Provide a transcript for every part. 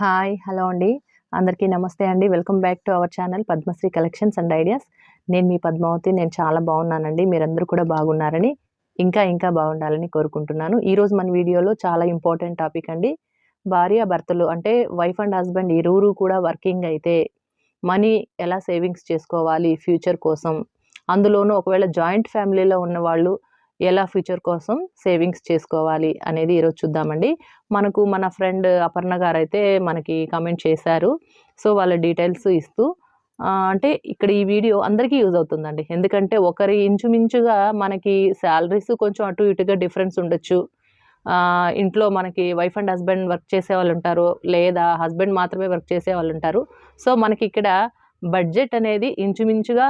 Hi hello అండి. అందరికీ నమస్తే అండి. Welcome back to our channel Padmasri collections and ideas. నేను మీ పద్మావతి. నేను చాలా బాగున్నానండి. మీరందరూ కూడా బాగున్నారని ఇంకా ఇంకా బాగుండాలని కోరుకుంటున్నాను. ఈరోజు మన వీడియోలో చాలా ఇంపార్టెంట్ టాపిక్ అండి. భార్య భర్తలు అంటే వైఫ్ అండ్ హస్బెండ్ ఇరువురు కూడా వర్కింగ్ అయితే మనీ ఎలా సేవింగ్స్ చేసుకోవాలి ఫ్యూచర్ కోసం. అందులోనూ ఒకవేళ జాయింట్ ఫ్యామిలీలో ఉన్నవాళ్ళు ఎలా ఫ్యూచర్ కోసం సేవింగ్స్ చేసుకోవాలి అనేది ఈరోజు చూద్దామండి. మనకు మన ఫ్రెండ్ అపర్ణ గారు అయితే మనకి కమెంట్ చేశారు. సో వాళ్ళ డీటెయిల్స్ ఇస్తూ అంటే ఇక్కడ ఈ వీడియో అందరికీ యూజ్ అవుతుందండి. ఎందుకంటే ఒకరి ఇంచుమించుగా మనకి శాలరీస్ కొంచెం అటు ఇటుగా డిఫరెన్స్ ఉండొచ్చు. ఇంట్లో మనకి వైఫ్ అండ్ హస్బెండ్ వర్క్ చేసే వాళ్ళు ఉంటారు. లేదా హస్బెండ్ మాత్రమే వర్క్ చేసే వాళ్ళు ఉంటారు. సో మనకి ఇక్కడ బడ్జెట్ అనేది ఇంచుమించుగా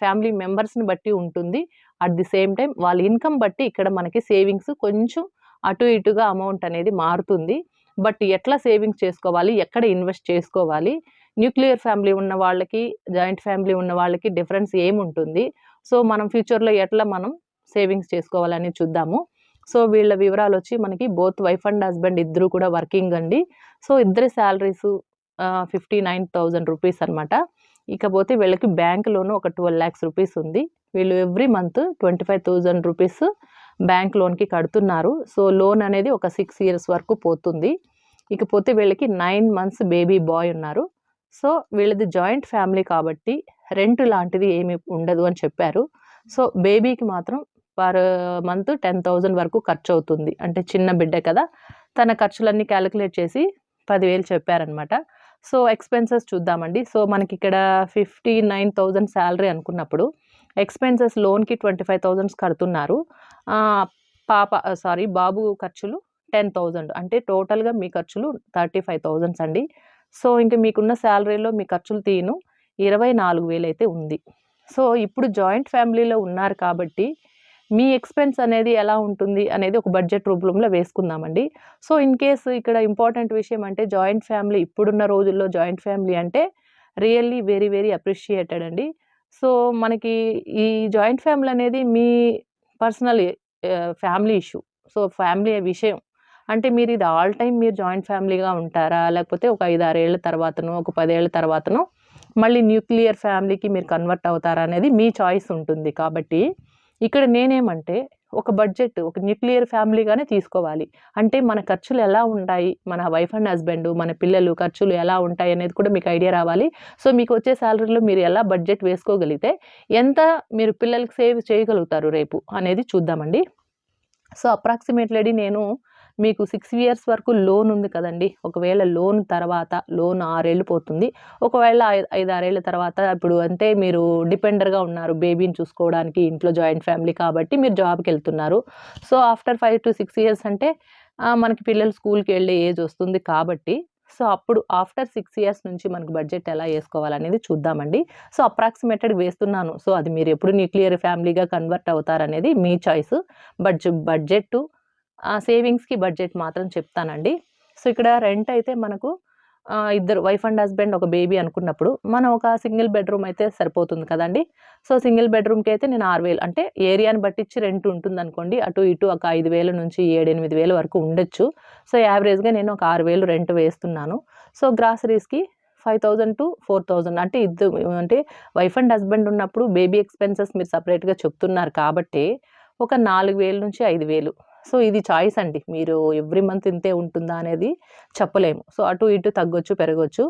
ఫ్యామిలీ మెంబర్స్ని బట్టి ఉంటుంది. అట్ ది సేమ్ టైం వాళ్ళ ఇన్కమ్ బట్టి ఇక్కడ మనకి సేవింగ్స్ కొంచెం అటు ఇటుగా అమౌంట్ అనేది మారుతుంది. బట్ ఎట్లా సేవింగ్స్ చేసుకోవాలి? ఎక్కడ ఇన్వెస్ట్ చేసుకోవాలి? న్యూక్లియర్ ఫ్యామిలీ ఉన్న వాళ్ళకి జాయింట్ ఫ్యామిలీ ఉన్న వాళ్ళకి డిఫరెన్స్ ఏముంటుంది? సో మనం ఫ్యూచర్లో ఎట్లా మనం సేవింగ్స్ చేసుకోవాలని చూద్దాము. సో వీళ్ళ వివరాలు వచ్చి మనకి బోత్ వైఫ్ అండ్ హస్బెండ్ ఇద్దరు కూడా వర్కింగ్ అండి. సో ఇద్దరి salaries fifty nine thousand rupees అనమాట ఇకపోతే వీళ్ళకి బ్యాంక్ లోను ఒక ట్వెల్వ్ ల్యాక్స్ రూపీస్ ఉంది. వీళ్ళు every month twenty five thousand rupees bank లోన్కి కడుతున్నారు. సో లోన్ అనేది ఒక సిక్స్ ఇయర్స్ వరకు పోతుంది. ఇకపోతే వీళ్ళకి నైన్ మంత్స్ బేబీ బాయ్ ఉన్నారు. సో వీళ్ళది జాయింట్ ఫ్యామిలీ కాబట్టి రెంట్ లాంటిది ఏమి ఉండదు అని చెప్పారు. సో బేబీకి మాత్రం పర్ మంత్ టెన్ థౌజండ్ వరకు ఖర్చు అవుతుంది అంటే చిన్న బిడ్డ కదా. తన ఖర్చులన్నీ క్యాలిక్యులేట్ చేసి పదివేలు చెప్పారనమాట సో ఎక్స్పెన్సెస్ చూద్దామండి. సో మనకి ఇక్కడ ఫిఫ్టీ నైన్ థౌజండ్ శాలరీ అనుకున్నప్పుడు ఎక్స్పెన్సెస్ లోన్కి ట్వంటీ ఫైవ్ థౌజండ్స్ కడుతున్నారు పాప సారీ బాబు ఖర్చులు టెన్ థౌజండ్ అంటే టోటల్గా మీ ఖర్చులు థర్టీ ఫైవ్ థౌజండ్స్ అండి. సో ఇంకా మీకున్న శాలరీలో మీ ఖర్చులు తీను. ఇరవై నాలుగు వేలు అయితే ఉంది. సో ఇప్పుడు జాయింట్ ఫ్యామిలీలో ఉన్నారు కాబట్టి మీ ఎక్స్పెన్స్ అనేది ఎలా ఉంటుంది అనేది ఒక బడ్జెట్ రూపంలో వేసుకుందామండి. సో ఇన్ కేస్ ఇక్కడ ఇంపార్టెంట్ విషయం అంటే జాయింట్ ఫ్యామిలీ ఇప్పుడున్న రోజుల్లో జాయింట్ ఫ్యామిలీ అంటే రియల్లీ వెరీ వెరీ అప్రిషియేటెడ్ అండి. సో మనకి ఈ జాయింట్ ఫ్యామిలీ అనేది మీ personal family issue so family విషయం. అంటే మీరు ఇది ఆల్ టైం మీరు జాయింట్ ఫ్యామిలీగా ఉంటారా? లేకపోతే ఒక ఐదు ఆరేళ్ళ తర్వాతనో ఒక పదేళ్ళ తర్వాతనో మళ్ళీ న్యూక్లియర్ ఫ్యామిలీకి మీరు కన్వర్ట్ అవుతారా అనేది మీ చాయిస్ ఉంటుంది. కాబట్టి ఇక్కడ నేనేమంటే ఒక బడ్జెట్ ఒక న్యూక్లియర్ ఫ్యామిలీగానే తీసుకోవాలి. అంటే మన ఖర్చులు ఎలా ఉంటాయి? మన వైఫ్ అండ్ హస్బెండ్ మన పిల్లలు ఖర్చులు ఎలా ఉంటాయి అనేది కూడా మీకు ఐడియా రావాలి. సో మీకు వచ్చే శాలరీలో మీరు ఎలా బడ్జెట్ వేసుకోగలిగితే ఎంత మీరు పిల్లలకి సేవ్ చేయగలుగుతారు రేపు అనేది చూద్దామండి. సో అప్రాక్సిమేట్లీ నేను మీకు సిక్స్ ఇయర్స్ వరకు లోన్ ఉంది కదండి. ఒకవేళ లోన్ తర్వాత లోన్ ఆరేళ్ళు పోతుంది. ఒకవేళ ఐదు ఆరేళ్ళ తర్వాత ఇప్పుడు అంటే మీరు డిపెండర్గా ఉన్నారు. బేబీని చూసుకోవడానికి ఇంట్లో జాయింట్ ఫ్యామిలీ కాబట్టి మీరు జాబ్కి వెళ్తున్నారు. So after five to six years అంటే మనకి పిల్లలు స్కూల్కి వెళ్ళే ఏజ్ వస్తుంది కాబట్టి సో అప్పుడు ఆఫ్టర్ సిక్స్ ఇయర్స్ నుంచి మనకు బడ్జెట్ ఎలా వేసుకోవాలనేది చూద్దామండి. సో అప్రాక్సిమేటెడ్ వేస్తున్నాను. సో అది మీరు ఎప్పుడు న్యూక్లియర్ ఫ్యామిలీగా కన్వర్ట్ అవుతారనేది మీ చాయిస్ బడ్జెట్ బడ్జెట్ సేవింగ్స్కి బడ్జెట్ మాత్రం చెప్తానండి. సో ఇక్కడ రెంట్ అయితే మనకు ఇద్దరు వైఫ్ అండ్ హస్బెండ్ ఒక బేబీ అనుకున్నప్పుడు మనం ఒక సింగిల్ బెడ్రూమ్ అయితే సరిపోతుంది కదండి. సో సింగిల్ బెడ్రూమ్కి అయితే నేను ఆరు వేలు అంటే ఏరియాని బట్టించి రెంట్ ఉంటుంది అనుకోండి అటు ఇటు ఒక ఐదు వేల నుంచి ఏడు ఎనిమిది వేల వరకు ఉండొచ్చు. సో యావరేజ్గా నేను ఒక ఆరు వేలు రెంట్ వేస్తున్నాను. So గ్రాసరీస్కి five thousand to four thousand అంటే ఇద్దరు అంటే వైఫ్ అండ్ హస్బెండ్ ఉన్నప్పుడు బేబీ ఎక్స్పెన్సెస్ మీరు సపరేట్గా చెప్తున్నారు కాబట్టి ఒక నాలుగు వేలు నుంచి ఐదు వేలు సో ఇది చాయిస్ అండి. మీరు ఎవ్రీ మంత్ ఇంతే ఉంటుందా అనేది చెప్పలేము. సో అటు ఇటు తగ్గొచ్చు పెరగొచ్చు.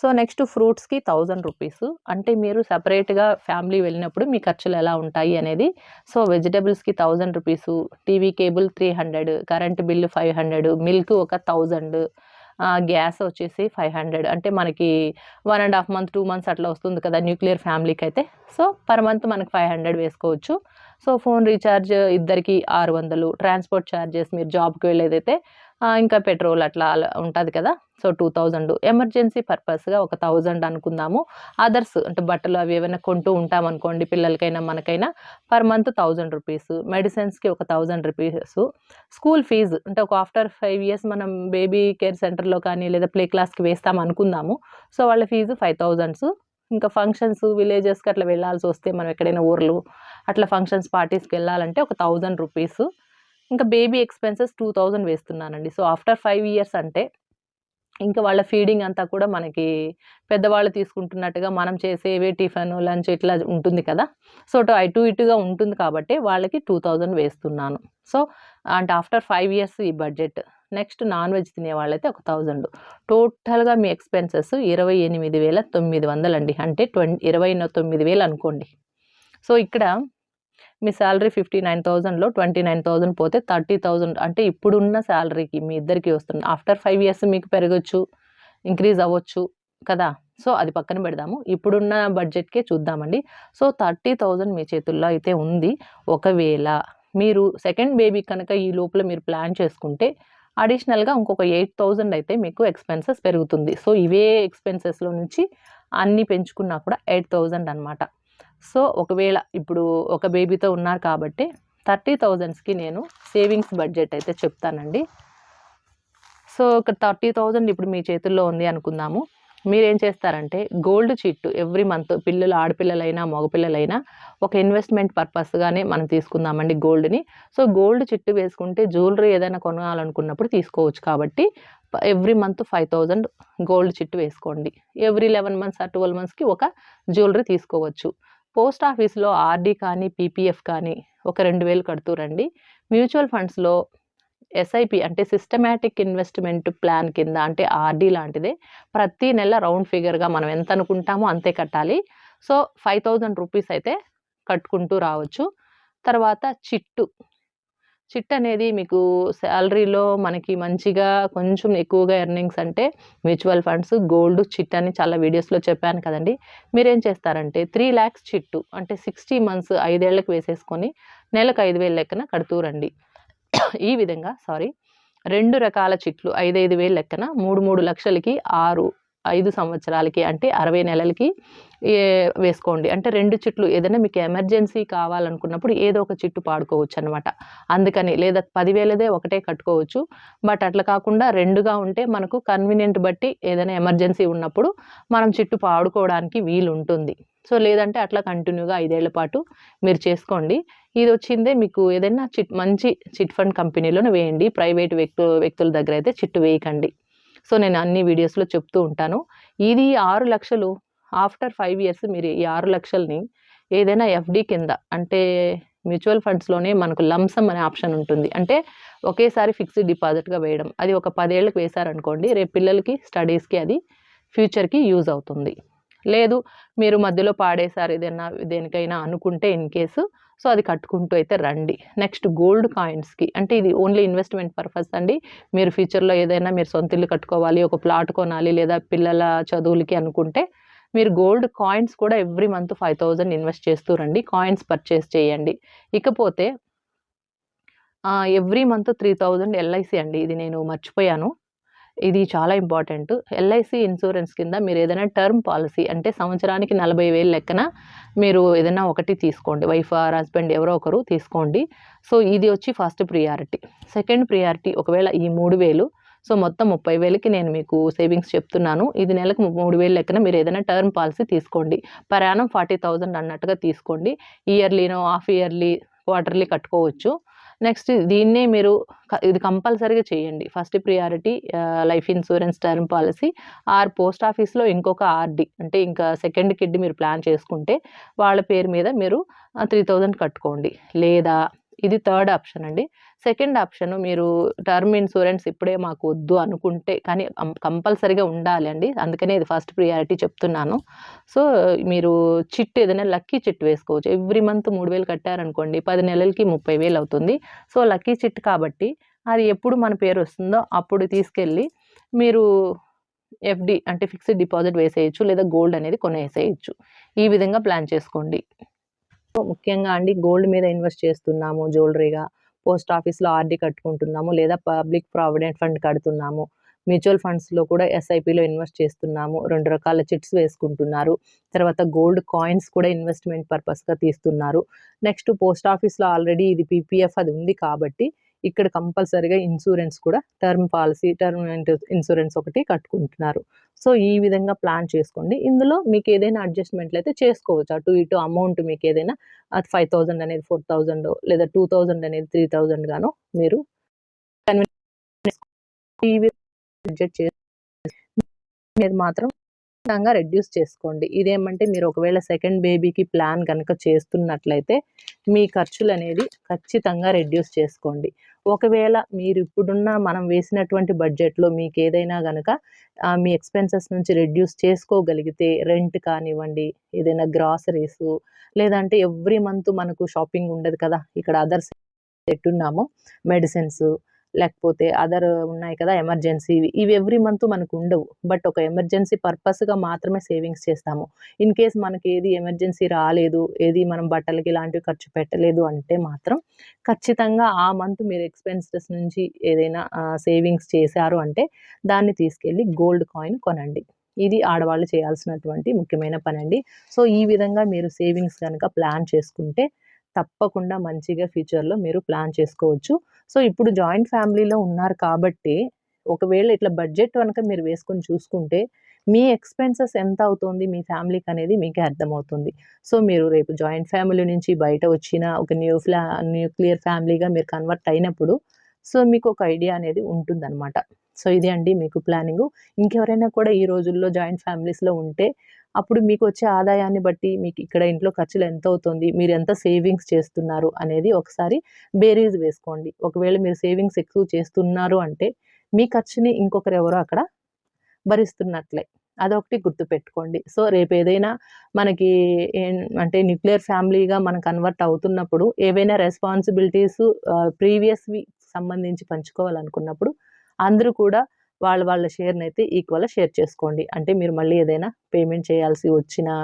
సో నెక్స్ట్ ఫ్రూట్స్కి థౌజండ్ రూపీస్. అంటే మీరు సపరేట్గా ఫ్యామిలీ వెళ్ళినప్పుడు మీ ఖర్చులు ఎలా ఉంటాయి అనేది. So వెజిటబుల్స్కి thousand rupees TV cable three hundred current bill five hundred milk ఒక థౌజండ్ గ్యాస్ వచ్చేసి ఫైవ్ హండ్రెడ్. అంటే మనకి one and half month two months అట్లా వస్తుంది కదా న్యూక్లియర్ ఫ్యామిలీకి అయితే సో పర్ మంత్ మనకి ఫైవ్ హండ్రెడ్ వేసుకోవచ్చు. సో ఫోన్ రీఛార్జ్ ఇద్దరికి ఆరు వందలు. ట్రాన్స్పోర్ట్ ఛార్జెస్ మీరు జాబ్కి వెళ్ళేదైతే ఇంకా పెట్రోల్ అట్లా ఉంటుంది కదా. So two thousand. ఎమర్జెన్సీ పర్పస్గా ఒక థౌజండ్ అనుకుందాము. అదర్స్ అంటే బట్టలు అవి ఏమైనా కొంటూ ఉంటాం అనుకోండి పిల్లలకైనా మనకైనా పర్ మంత్ థౌజండ్ రూపీస్. మెడిసిన్స్కి ఒక థౌజండ్ రూపీస్. స్కూల్ ఫీజు అంటే ఒక ఆఫ్టర్ ఫైవ్ ఇయర్స్ మనం బేబీ కేర్ సెంటర్లో కానీ లేదా ప్లే క్లాస్కి వేస్తాం అనుకుందాము సో వాళ్ళ ఫీజు ఫైవ్ థౌజండ్స్. ఇంకా ఫంక్షన్స్ విలేజెస్కి అట్లా వెళ్ళాల్సి వస్తే మనం ఎక్కడైనా ఊర్లు అట్లా ఫంక్షన్స్ పార్టీస్కి వెళ్ళాలంటే ఒక థౌజండ్ రూపీస్ ఇంకా బేబీ ఎక్స్పెన్సెస్ టూ థౌజండ్ వేస్తున్నానండి. సో ఆఫ్టర్ ఫైవ్ ఇయర్స్ అంటే ఇంకా వాళ్ళ ఫీడింగ్ అంతా కూడా మనకి పెద్దవాళ్ళు తీసుకుంటున్నట్టుగా మనం చేసేవి టిఫిన్ లంచ్ ఇట్లా ఉంటుంది కదా. సో అటు అటు ఇటుగా ఉంటుంది కాబట్టి వాళ్ళకి టూ థౌజండ్ వేస్తున్నాను. సో అంటే ఆఫ్టర్ ఫైవ్ ఇయర్స్ ఈ బడ్జెట్ నెక్స్ట్ నాన్ వెజ్ తినే వాళ్ళైతే ఒక థౌజండ్. టోటల్గా మీ ఎక్స్పెన్సెస్ ఇరవై ఎనిమిది వేల తొమ్మిది వందలు అండి. అంటే ట్వంటీ ఇరవై తొమ్మిది వేలు అనుకోండి. సో ఇక్కడ మీ శాలరీ ఫిఫ్టీ నైన్ థౌజండ్లో ట్వంటీ నైన్ థౌజండ్ పోతే థర్టీ థౌజండ్. అంటే ఇప్పుడున్న శాలరీకి మీ ఇద్దరికి వస్తుంది ఆఫ్టర్ ఫైవ్ ఇయర్స్ మీకు పెరగచ్చు ఇంక్రీజ్ అవ్వచ్చు కదా. సో అది పక్కన పెడదాము. ఇప్పుడున్న బడ్జెట్కే చూద్దామండి. సో థర్టీ థౌజండ్ మీ చేతుల్లో అయితే ఉంది. ఒకవేళ మీరు సెకండ్ బేబీ కనుక ఈ లోపల మీరు ప్లాన్ చేసుకుంటే అడిషనల్గా ఇంకొక ఎయిట్ థౌజండ్ అయితే మీకు ఎక్స్పెన్సెస్ పెరుగుతుంది. సో ఇవే ఎక్స్పెన్సెస్లో నుంచి అన్నీ పెంచుకున్నా కూడా ఎయిట్ థౌజండ్ అనమాట సో ఒకవేళ ఇప్పుడు ఒక బేబీతో ఉన్నారు కాబట్టి థర్టీ థౌజండ్స్కి నేను సేవింగ్స్ బడ్జెట్ అయితే చెప్తానండి. సో ఒక థర్టీ థౌజండ్ ఇప్పుడు మీ చేతుల్లో ఉంది అనుకుందాము. మీరేం చేస్తారంటే గోల్డ్ చిట్టు ఎవ్రీ మంత్ పిల్లలు ఆడపిల్లలైనా మగపిల్లలైనా ఒక ఇన్వెస్ట్మెంట్ పర్పస్గానే మనం తీసుకుందామండి గోల్డ్ని. సో గోల్డ్ చిట్టు వేసుకుంటే జ్యువెలరీ ఏదైనా కొనాలనుకున్నప్పుడు తీసుకోవచ్చు కాబట్టి every month five thousand gold chit వేసుకోండి. Every eleven months or twelve మంత్స్కి ఒక జ్యువెలరీ తీసుకోవచ్చు. పోస్ట్ ఆఫీస్లో ఆర్డీ కానీ పీపీఎఫ్ కానీ ఒక రెండు వేలు కడుతూ రండి. మ్యూచువల్ ఫండ్స్లో ఎస్ఐపి అంటే సిస్టమేటిక్ ఇన్వెస్ట్మెంట్ ప్లాన్ కింద అంటే ఆర్డీ లాంటిదే. ప్రతి నెల రౌండ్ ఫిగర్గా మనం ఎంత అనుకుంటామో అంతే కట్టాలి. సో ఫైవ్ థౌజండ్ రూపీస్ అయితే కట్టుకుంటూ రావచ్చు. తర్వాత చిట్టు చిట్ అనేది మీకు శాలరీలో మనకి మంచిగా కొంచెం ఎక్కువగా ఎర్నింగ్స్ అంటే మ్యూచువల్ ఫండ్స్ గోల్డ్ చిట్ అని చాలా వీడియోస్లో చెప్పాను కదండి. మీరేం చేస్తారంటే త్రీ ల్యాక్స్ చిట్టు అంటే సిక్స్టీ మంత్స్ ఐదేళ్ళకు వేసేసుకొని నెలకు ఐదు వేలు లెక్కన కడుతూ రండి. ఈ విధంగా సారీ రెండు రకాల చిట్లు ఐదైదు వేలు లెక్కన మూడు మూడు లక్షలకి ఆరు ఐదు సంవత్సరాలకి అంటే అరవై నెలలకి వేసుకోండి. అంటే రెండు చిట్లు ఏదైనా మీకు ఎమర్జెన్సీ కావాలనుకున్నప్పుడు ఏదో ఒక చిట్టు పాడుకోవచ్చు అనమాట అందుకని లేదా పదివేలదే ఒకటే కట్టుకోవచ్చు. బట్ అట్లా కాకుండా రెండుగా ఉంటే మనకు కన్వీనియంట్ బట్టి ఏదైనా ఎమర్జెన్సీ ఉన్నప్పుడు మనం చిట్టు పాడుకోవడానికి వీలు ఉంటుంది సో లేదంటే అట్లా కంటిన్యూగా ఐదేళ్ళ పాటు మీరు చేసుకోండి. ఇది వచ్చిందే మీకు ఏదైనా చిట్ మంచి చిట్ ఫండ్ కంపెనీలోనే వేయండి. ప్రైవేట్ వ్యక్తు వ్యక్తుల దగ్గర అయితే చిట్టు వేయకండి. సో నేను అన్ని వీడియోస్లో చెప్తూ ఉంటాను. ఇది ఆరు లక్షలు. ఆఫ్టర్ ఫైవ్ ఇయర్స్ మీరు ఈ ఆరు లక్షల్ని ఏదైనా ఎఫ్డి కింద అంటే మ్యూచువల్ ఫండ్స్లోనే మనకు లంసమ్ అనే ఆప్షన్ ఉంటుంది. అంటే ఒకేసారి ఫిక్స్డ్ డిపాజిట్గా వేయడం. అది ఒక పదేళ్ళకి వేశారనుకోండి రేపు పిల్లలకి స్టడీస్కి అది ఫ్యూచర్కి యూజ్ అవుతుంది. లేదు మీరు మధ్యలో పాడేశారు ఏదైనా దేనికైనా అనుకుంటే ఇన్ కేసు. సో అది కట్టుకుంటూ అయితే రండి. నెక్స్ట్ గోల్డ్ కాయిన్స్కి అంటే ఇది ఓన్లీ ఇన్వెస్ట్మెంట్ పర్పస్ అండి. మీరు ఫ్యూచర్లో ఏదైనా మీరు సొంత ఇల్లు కట్టుకోవాలి ఒక ప్లాట్ కొనాలి లేదా పిల్లల చదువులకి అనుకుంటే మీరు గోల్డ్ కాయిన్స్ కూడా every month five thousand invest చేస్తూ రండి. కాయిన్స్ పర్చేస్ చేయండి. ఇకపోతే every month three thousand LIC అండి. ఇది నేను మర్చిపోయాను. ఇది చాలా ఇంపార్టెంట్. ఎల్ఐసి ఇన్సూరెన్స్ కింద మీరు ఏదైనా టర్మ్ పాలసీ అంటే సంవత్సరానికి నలభై వేలు లెక్కన మీరు ఏదైనా ఒకటి తీసుకోండి. వైఫ్ ఆర్ హస్బెండ్ ఎవరో ఒకరు తీసుకోండి. సో ఇది వచ్చి ఫస్ట్ ప్రియారిటీ. సెకండ్ ప్రియారిటీ ఒకవేళ ఈ మూడు వేలు సో మొత్తం ముప్పై వేలకి నేను మీకు సేవింగ్స్ చెప్తున్నాను. ఇది నెలకు మూడు వేలు లెక్కన మీరు ఏదైనా టర్మ్ పాలసీ తీసుకోండి. ప్రయాణం ఫార్టీ థౌజండ్ అన్నట్టుగా తీసుకోండి. ఇయర్లీనో హాఫ్ ఇయర్లీ క్వార్టర్లీ కట్టుకోవచ్చు. నెక్స్ట్ దీన్నే మీరు ఇది కంపల్సరీగా చేయండి. First priority life insurance term policy or post ఆఫీస్లో ఇంకొక ఆర్డి అంటే ఇంకా సెకండ్ కిడ్ మీరు ప్లాన్ చేసుకుంటే వాళ్ళ పేరు మీద మీరు త్రీ థౌజండ్ కట్టుకోండి. లేదా ఇది థర్డ్ ఆప్షన్ అండి. సెకండ్ ఆప్షన్ మీరు టర్మ్ ఇన్సూరెన్స్ ఇప్పుడే మాకు వద్దు అనుకుంటే కానీ కంపల్సరీగా ఉండాలి అండి. అందుకనే ఇది ఫస్ట్ ప్రియారిటీ చెప్తున్నాను. సో మీరు చిట్ ఏదైనా లక్కీ చిట్ వేసుకోవచ్చు. ఎవ్రీ మంత్ మూడు వేలు కట్టారనుకోండి పది నెలలకి ముప్పై వేలు అవుతుంది. సో లక్కీ చిట్ కాబట్టి అది ఎప్పుడు మన పేరు వస్తుందో అప్పుడు తీసుకెళ్ళి మీరు ఎఫ్డి అంటే ఫిక్స్డ్ డిపాజిట్ వేసేయచ్చు లేదా గోల్డ్ అనేది కొనేసేయచ్చు. ఈ విధంగా ప్లాన్ చేసుకోండి. ముఖ్యంగా అండి గోల్డ్ మీద ఇన్వెస్ట్ చేస్తున్నాము జ్యువెలరీగా. పోస్ట్ ఆఫీస్లో ఆర్డి కట్టుకుంటున్నాము లేదా పబ్లిక్ ప్రావిడెంట్ ఫండ్ కడుతున్నాము. మ్యూచువల్ ఫండ్స్లో కూడా ఎస్ఐపిలో ఇన్వెస్ట్ చేస్తున్నాము. రెండు రకాల చిట్స్ వేసుకుంటున్నారు. తర్వాత గోల్డ్ కాయిన్స్ కూడా ఇన్వెస్ట్మెంట్ పర్పస్గా తీస్తున్నారు. నెక్స్ట్ పోస్ట్ ఆఫీస్లో ఆల్రెడీ ఇది పీపీఎఫ్ అది ఉంది కాబట్టి ఇక్కడ కంపల్సరిగా ఇన్సూరెన్స్ కూడా టర్మ్ పాలసీ టర్మ్ ఇన్సూరెన్స్ ఒకటి కట్టుకుంటున్నారు. సో ఈ విధంగా ప్లాన్ చేసుకోండి. ఇందులో మీకు ఏదైనా అడ్జస్ట్మెంట్లు అయితే చేసుకోవచ్చు. అటు ఇటు అమౌంట్ మీకు ఏదైనా అది ఫైవ్ థౌజండ్ అనేది ఫోర్ థౌజండ్ లేదా టూ థౌజండ్ అనేది త్రీ థౌజండ్ గానో మీరు బడ్జెట్ చేసి మాత్రం ఖచ్చితంగా రెడ్యూస్ చేసుకోండి. ఇదేమంటే మీరు ఒకవేళ సెకండ్ బేబీకి ప్లాన్ కనుక చేస్తున్నట్లయితే మీ ఖర్చులు అనేది ఖచ్చితంగా రెడ్యూస్ చేసుకోండి. ఒకవేళ మీరు ఇప్పుడున్న మనం వేసినటువంటి బడ్జెట్లో మీకు ఏదైనా కనుక మీ ఎక్స్పెన్సెస్ నుంచి రెడ్యూస్ చేసుకోగలిగితే రెంట్ కానివ్వండి ఏదైనా గ్రాసరీస్ లేదంటే ఎవ్రీ మంత్ మనకు షాపింగ్ ఉండదు కదా ఇక్కడ అదర్స్ పెట్టున్నాము మెడిసిన్స్ లేకపోతే అదర్ ఉన్నాయి కదా ఎమర్జెన్సీ ఇవి ఎవ్రీ మంత్ మనకు ఉండవు. బట్ ఒక ఎమర్జెన్సీ పర్పస్గా మాత్రమే సేవింగ్స్ చేస్తాము. ఇన్ కేస్ మనకి ఏది ఎమర్జెన్సీ రాలేదు ఏది మనం బట్టలకి ఇలాంటివి ఖర్చు పెట్టలేదు అంటే మాత్రం ఖచ్చితంగా ఆ మంత్ మీరు ఎక్స్పెన్సెస్ నుంచి ఏదైనా సేవింగ్స్ చేశారు అంటే దాన్ని తీసుకెళ్ళి గోల్డ్ కాయిన్ కొనండి. ఇది ఆడవాళ్ళు చేయాల్సినటువంటి ముఖ్యమైన పని అండి సో ఈ విధంగా మీరు సేవింగ్స్ కనుక ప్లాన్ చేసుకుంటే తప్పకుండా మంచిగా ఫ్యూచర్లో మీరు ప్లాన్ చేసుకోవచ్చు. సో ఇప్పుడు జాయింట్ ఫ్యామిలీలో ఉన్నారు కాబట్టి ఒకవేళ ఇట్లా బడ్జెట్ కనుక మీరు వేసుకొని చూసుకుంటే మీ ఎక్స్పెన్సెస్ ఎంత అవుతుంది మీ ఫ్యామిలీకి అనేది మీకే అర్థమవుతుంది. సో మీరు రేపు జాయింట్ ఫ్యామిలీ నుంచి బయట వచ్చిన ఒక న్యూ ఫ్లా న్యూక్లియర్ ఫ్యామిలీగా మీరు కన్వర్ట్ అయినప్పుడు సో మీకు ఒక ఐడియా అనేది ఉంటుందన్నమాట. సో ఇది అండి మీకు ప్లానింగ్. ఇంకెవరైనా కూడా ఈ రోజుల్లో జాయింట్ ఫ్యామిలీస్లో ఉంటే అప్పుడు మీకు వచ్చే ఆదాయాన్ని బట్టి మీకు ఇక్కడ ఇంట్లో ఖర్చులు ఎంత అవుతుంది మీరు ఎంత సేవింగ్స్ చేస్తున్నారు అనేది ఒకసారి బేరీజ్ వేసుకోండి. ఒకవేళ మీరు సేవింగ్స్ ఎక్కువ చేస్తున్నారు అంటే మీ ఖర్చుని ఇంకొకరు ఎవరో అక్కడ భరిస్తున్నట్లే. అదొకటి గుర్తుపెట్టుకోండి. సో రేపు ఏదైనా మనకి అంటే న్యూక్లియర్ ఫ్యామిలీగా మనం కన్వర్ట్ అవుతున్నప్పుడు ఏవైనా రెస్పాన్సిబిలిటీస్ ప్రీవియస్వి సంబంధించి పంచుకోవాలనుకున్నప్పుడు అందరూ కూడా వాళ్ళ వాళ్ళ షేర్ని అయితే ఈక్వల్గా షేర్ చేసుకోండి. అంటే మీరు మళ్ళీ ఏదైనా పేమెంట్ చేయాల్సి వచ్చినా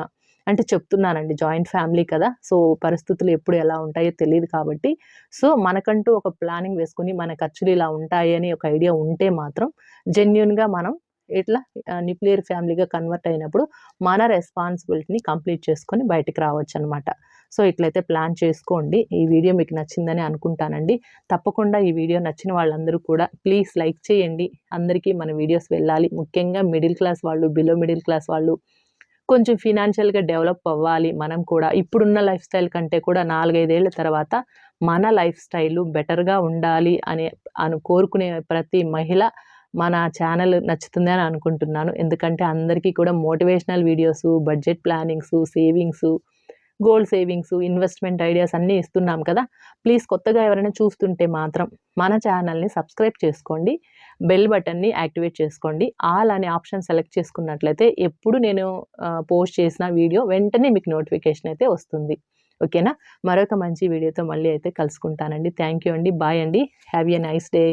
అంటే చెప్తున్నానండి జాయింట్ ఫ్యామిలీ కదా సో పరిస్థితులు ఎప్పుడు ఎలా ఉంటాయో తెలియదు కాబట్టి. సో మనకంటూ ఒక ప్లానింగ్ వేసుకుని మన ఖర్చులు ఇలా ఉంటాయి అని ఒక ఐడియా ఉంటే మాత్రం జెన్యున్గా మనం ఇట్లా న్యూక్లియర్ ఫ్యామిలీగా కన్వర్ట్ అయినప్పుడు మన రెస్పాన్సిబిలిటీని కంప్లీట్ చేసుకొని బయటకు రావచ్చు అనమాట సో ఇట్లయితే ప్లాన్ చేసుకోండి. ఈ వీడియో మీకు నచ్చిందని అనుకుంటానండి. తప్పకుండా ఈ వీడియో నచ్చిన వాళ్ళందరూ కూడా ప్లీజ్ లైక్ చేయండి. అందరికీ మన వీడియోస్ వెళ్ళాలి. ముఖ్యంగా మిడిల్ క్లాస్ వాళ్ళు బిలో మిడిల్ క్లాస్ వాళ్ళు కొంచెం ఫినాన్షియల్గా డెవలప్ అవ్వాలి. మనం కూడా ఇప్పుడున్న లైఫ్ స్టైల్ కంటే కూడా నాలుగైదేళ్ళ తర్వాత మన లైఫ్ స్టైలు బెటర్గా ఉండాలి అని అను కోరుకునే ప్రతి మహిళ మన ఛానల్ నచ్చుతుంది అని అనుకుంటున్నాను. ఎందుకంటే అందరికీ కూడా motivational videos budget plannings savings gold savings investment ideas అన్నీ ఇస్తున్నాం కదా. ప్లీజ్ కొత్తగా ఎవరైనా చూస్తుంటే మాత్రం మన ఛానల్ని సబ్స్క్రైబ్ చేసుకోండి. బెల్ బటన్ని యాక్టివేట్ చేసుకోండి. ఆల్ అనే ఆప్షన్ సెలెక్ట్ చేసుకున్నట్లయితే ఎప్పుడు నేను పోస్ట్ చేసిన వీడియో వెంటనే మీకు నోటిఫికేషన్ అయితే వస్తుంది. ఓకేనా? మరొక మంచి వీడియోతో మళ్ళీ అయితే కలుసుకుంటానండి. థ్యాంక్ యూ అండి. బాయ్ అండి. Have a nice day.